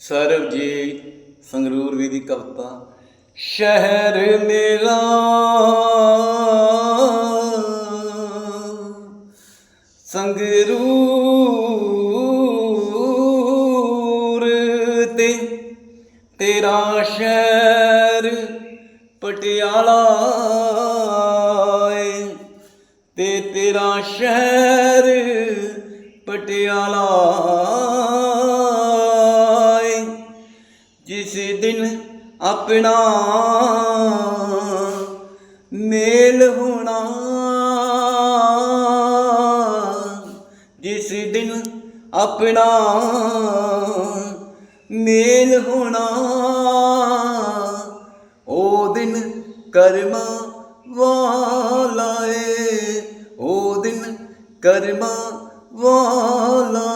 ਸਰਬਜੀਤ ਸੰਗਰੂਰ ਵੀ ਦੀ ਕਵਿਤਾ, ਸ਼ਹਿਰ ਮੇਰਾ ਸੰਗਰੂਰ ਤੇ ਤੇਰਾ ਸ਼ਹਿਰ ਪਟਿਆਲਾ ਏ। ਤੇ ਤੇਰਾ ਸ਼ਹਿਰ ਪਟਿਆਲਾ ਜਿਸ ਦਿਨ ਆਪਣਾ ਮੇਲ ਹੋਣਾ, ਜਿਸ ਦਿਨ ਆਪਣਾ ਮੇਲ ਹੋਣਾ, ਉਹ ਦਿਨ ਕਰਮਾ ਵਾਲਾ ਏ, ਉਹ ਦਿਨ ਕਰਮਾ ਵਾਲਾ